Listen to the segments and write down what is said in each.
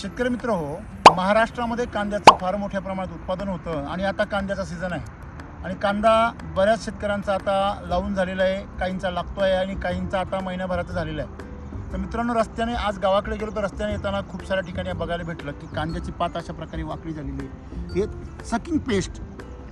शेतकरी मित्र हो महाराष्ट्रामध्ये कांद्याचं फार मोठ्या प्रमाणात उत्पादन होतं आणि आता कांद्याचा सीझन आहे. आणि कांदा बऱ्याच शेतकऱ्यांचा आता लावून झालेला आहे काहींचा लागतो आहे आणि काहींचा आता महिन्याभराचा झालेला आहे. तर मित्रांनो रस्त्याने आज गावाकडे गेलो तर रस्त्याने येताना खूप साऱ्या ठिकाणी बघायला भेटलं की कांद्याची पात अशा प्रकारे वाकडी झालेली आहे. हे सकिंग पेस्ट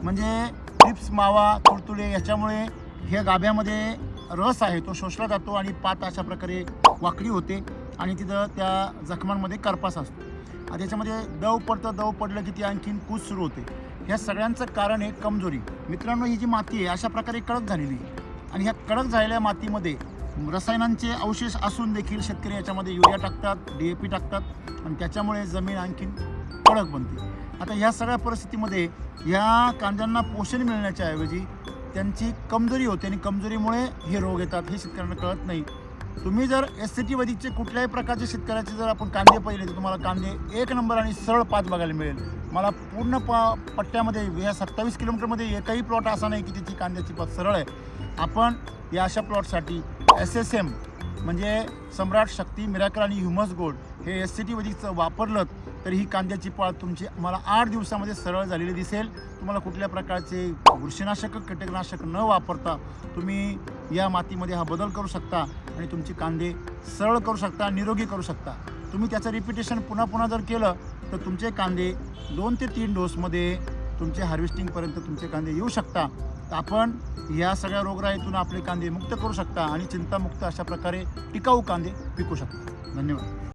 म्हणजे ट्रिप्स मावा तुळतुळे याच्यामुळे ह्या गाभ्यामध्ये रस आहे तो शोषला जातो आणि पात अशा प्रकारे वाकडी होते आणि तिथं त्या जखमांमध्ये करपास असतो. आणि त्याच्यामध्ये दव पडतं दव पडलं की ती आणखीन कूच सुरू होते. ह्या सगळ्यांचं कारण आहे कमजोरी. मित्रांनो ही जी माती आहे अशा प्रकारे कडक झालेली आहे. आणि ह्या कडक झालेल्या मातीमध्ये रसायनांचे अवशेष असून देखील शेतकरी याच्यामध्ये युरिया टाकतात डी ए पी टाकतात आणि त्याच्यामुळे जमीन आणखीन कडक बनते. आता ह्या सगळ्या परिस्थितीमध्ये ह्या कांद्यांना पोषण मिळण्याच्या ऐवजी त्यांची कमजोरी होते आणि कमजोरीमुळे हे रोग येतात हे शेतकऱ्यांना कळत नाही. तुम्ही जर एस सी टी वैदिकचे कुठल्याही प्रकारचे शेतकऱ्याचे जर आपण कांदे पाहिले तर तुम्हाला कांदे एक नंबर आणि सरळ पात बघायला मिळेल. मला पूर्ण प पट्ट्यामध्ये या सत्तावीस किलोमीटरमध्ये एकही प्लॉट असा नाही की त्याची कांद्याची पात सरळ आहे. आपण या अशा प्लॉटसाठी एस एस एम म्हणजे सम्राट शक्ती मिराकल आणि ह्युमस गोल्ड हे एस सी टी वजीचं वापरलं तर ही कांद्याची पाळ तुमची मला आठ दिवसामध्ये सरळ झालेली दिसेल. तुम्हाला कुठल्या प्रकारचे बुरशीनाशक कीटकनाशक न वापरता तुम्ही या मातीमध्ये हा बदल करू शकता आणि तुमची कांदे सरळ करू शकता निरोगी करू शकता. तुम्ही त्याचं रिपिटेशन पुन्हा पुन्हा जर केलं तर तुमचे कांदे दोन ते तीन डोसमध्ये तुमचे हार्वेस्टिंगपर्यंत तुमचे कांदे येऊ शकता. तर आपण या सगळ्या रोगराईतून आपले कांदे मुक्त करू शकता आणि चिंतामुक्त अशा प्रकारे टिकाऊ कांदे पिकू शकता. धन्यवाद.